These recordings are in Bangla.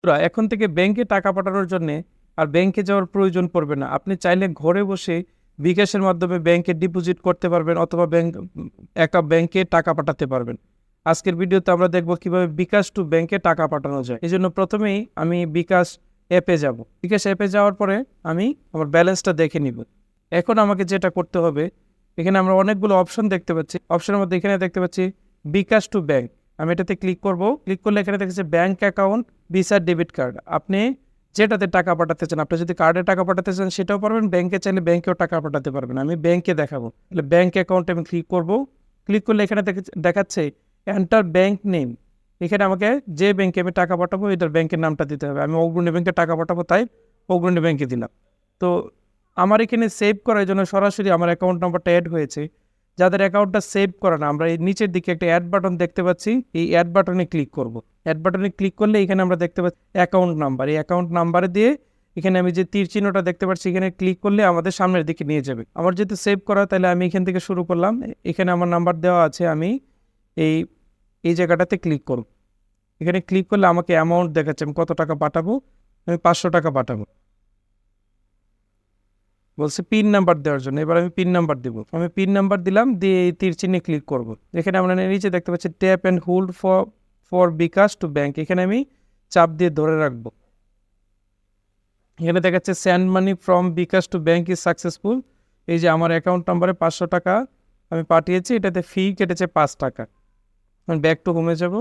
বন্ধুরা, এখন থেকে ব্যাংকে টাকা পাঠানোর জন্য আর ব্যাংকে যাওয়ার প্রয়োজন পড়বে না। আপনি চাইলে ঘরে বসে বিকাশের মাধ্যমে ব্যাংকে ডিপোজিট করতে পারবেন অথবা ব্যাংক একা ব্যাংকে টাকা পাঠাতে পারবেন। আজকের ভিডিওতে আমরা দেখব কীভাবে বিকাশ টু ব্যাংকে টাকা পাঠানো যায়। এই জন্য প্রথমেই আমি বিকাশ অ্যাপে যাব। বিকাশ অ্যাপে যাওয়ার পরে আমি আমার ব্যালেন্সটা দেখে নিব। এখন আমাকে যেটা করতে হবে এখানে আমরা অনেকগুলো অপশন দেখতে পাচ্ছি। অপশনের মধ্যে এখানে দেখতে পাচ্ছি বিকাশ টু ব্যাংক। আমি এটাতে ক্লিক করব। ক্লিক করলে এখানে দেখেছে bank account visa debit card আপনি যেটাতে টাকা পাঠাতে চান, আপনি যদি কার্ডে টাকা পাঠাতে চান সেটাও পারবেন ব্যাংকে চাইলে ব্যাংকেও টাকা পাঠাতে পারবেন। আমি ব্যাংকে দেখাবো। তাহলে ব্যাংক অ্যাকাউন্টে আমি ক্লিক করব। ক্লিক করলে এখানে দেখে- দেখাচ্ছে এন্টার ব্যাংক নেম এখানে আমাকে যে ব্যাংকে আমি টাকা পাঠাবো, এটার ব্যাংকের নামটা দিতে হবে। আমি অগ্রণী ব্যাংকে টাকা পাঠাবো, তাই অগ্রণী ব্যাংকে দিলাম। তো আমার এখানে সেভ করার জন্য সরাসরি আমার অ্যাকাউন্ট নাম্বারটা অ্যাড হয়েছে। যাদের অ্যাকাউন্টটা সেভ করা না, আমরা এই নিচের দিকে একটা অ্যাড বাটন দেখতে পাচ্ছি। এই অ্যাড বাটনে ক্লিক করব। অ্যাড বাটনে ক্লিক করলে এখানে আমরা দেখতে পাচ্ছি অ্যাকাউন্ট নাম্বার এই অ্যাকাউন্ট নাম্বারে দিয়ে এখানে আমি যে তীর চিহ্নটা দেখতে পাচ্ছি, এখানে ক্লিক করলে আমাদের সামনের দিকে নিয়ে যাবে। আমার যেহেতু সেভ করা, তাহলে আমি এখান থেকে শুরু করলাম। এখানে আমার নাম্বার দেওয়া আছে, আমি এই এই জায়গাটাতে ক্লিক করব। এখানে ক্লিক করলে আমাকে অ্যামাউন্ট দেখাচ্ছে, আমি কত টাকা পাঠাবো? আমি পাঁচশো টাকা পাঠাবো। বলছে পিন নাম্বার দেওয়ার জন্য। এবার আমি পিন নাম্বার দেব। আমি পিন নাম্বার দিলাম, দিয়ে এই তীর চিহ্নে ক্লিক করব। এখানে আমরা নিচে দেখতে পাচ্ছি tap and hold for for bKash to bank এখানে আমি চাপ দিয়ে ধরে রাখব। এখানে দেখাচ্ছে send money from bKash to bank is successful এই যে আমার অ্যাকাউন্ট নাম্বারে পাঁচশো টাকা আমি পাঠিয়েছি, এটাতে ফি কেটেছে পাঁচ টাকা। আমি ব্যাক টু হোমে যাব।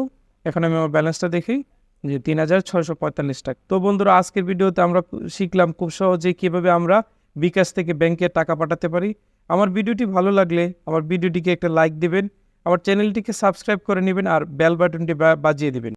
এখন আমি আমার ব্যালেন্সটা দেখি যে তিন হাজার ছয়শো পঁয়তাল্লিশ টাকা। তো বন্ধুরা, আজকের ভিডিওতে আমরা শিখলাম খুব সহজে কীভাবে আমরা বিকাশ থেকে ব্যাংকে টাকা পাঠাতে পারি। আমার ভিডিওটি ভালো লাগলে আমার ভিডিওটিকে একটা লাইক দেবেন, আমার চ্যানেলটিকে সাবস্ক্রাইব করে নেবেন আর বেল বাটনটি বাজিয়ে দিবেন।